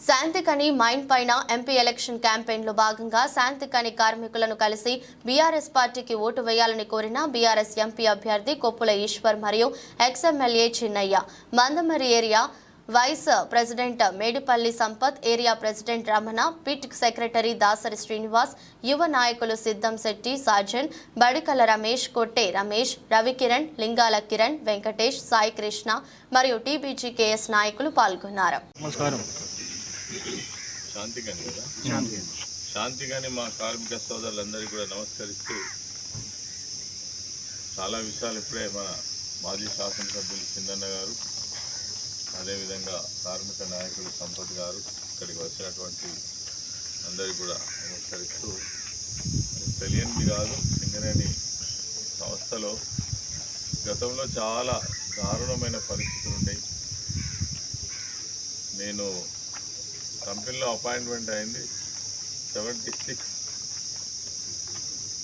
శాంతికని mine పైన MP election క్యాంపెయిన్లో భాగంగా శాంతికని కార్మికులను కలిసి బీఆర్ఎస్ పార్టీకి ఓటు వేయాలని కోరిన బీఆర్ఎస్ ఎంపీ అభ్యర్థి కొప్పుల ఈశ్వర్ మరియు ex MLA Chinnaiah. Mandamarri area vice president Medipalli Sampath area president Ramana pit secretary Dasari Srinivas యువ నాయకులు సిద్ధం శెట్టి సాజన్ బడికల రమేష్ కొట్టే రమేష్ రవికిరణ్ లింగాల కిరణ్ వెంకటేష్ సాయి కృష్ణ మరియు టీబీజీ కేఎస్ నాయకులు పాల్గొన్నారు. నమస్కారం. శాంతిగాని కదా? శాంతిగాని. మా కార్మిక సోదరులందరికీ కూడా నమస్కరిస్తూ చాలా విషయాలు ఇప్పుడే మన మాజీ శాసనసభ్యులు చిన్నన్న గారు అదేవిధంగా కార్మిక నాయకులు సంపత్ గారు ఇక్కడికి వచ్చినటువంటి అందరికీ కూడా నమస్కరిస్తూ తెలియనిది కాదు సింగరేణి సంస్థలో గతంలో చాలా దారుణమైన పరిస్థితులు ఉన్నాయి నేను కంపెనీలో అపాయింట్మెంట్ అయింది. సెవెంటీ సిక్స్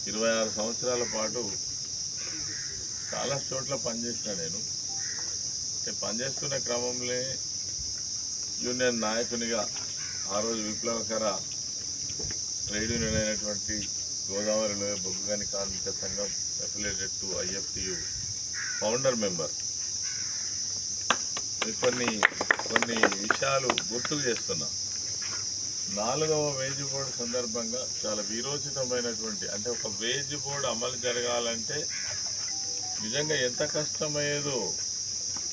ఇరవై ఆరు సంవత్సరాల పాటు చాలా చోట్ల పనిచేసిన నేను. అంటే పనిచేస్తున్న క్రమంలో యూనియన్ నాయకునిగా ఆ రోజు విప్లవకర ట్రేడ్ యూనియన్ అయినటువంటి గోదావరిలో బొగ్గుగాని కార్మిక సంఘం affiliated to IFTU founder member. కొన్ని కొన్ని విషయాలు గుర్తుకు చేస్తున్నా. నాలుగవ వేజ్ బోర్డు సందర్భంగా చాలా వీరోచితమైనటువంటి అంటే ఒక వేజ్ బోర్డు అమలు జరగాలంటే నిజంగా ఎంత కష్టమయ్యేదో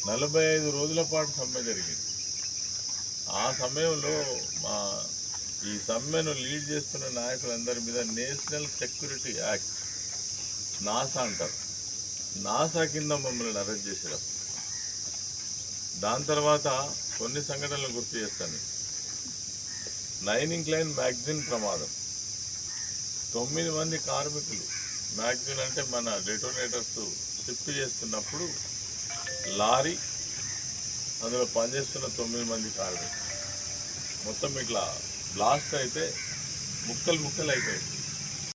నలభై ఐదు రోజుల పాటు సమ్మె జరిగింది. ఆ సమయంలో మా ఈ సమ్మెను లీడ్ చేస్తున్న నాయకులందరి మీద నేషనల్ సెక్యూరిటీ యాక్ట్ నాసా అంటారు. నాసా కింద మమ్మల్ని అరెస్ట్ చేసారు దాని తర్వాత కొన్ని సంఘటనలు గుర్తు చేస్తాను. నైన్ ఇంక్లైన్ మ్యాగ్జిన్ ప్రమాదం. తొమ్మిది మంది కార్మికులు మ్యాగ్జిన్ అంటే మన డెటోనేటర్స్ షిఫ్ట్ చేస్తున్నప్పుడు లారీ అందులో పనిచేస్తున్న తొమ్మిది మంది కార్మికులు. మొత్తం ఇట్లా బ్లాస్ట్ అయితే ముక్కలు ముక్కలు అయిపోయాయి.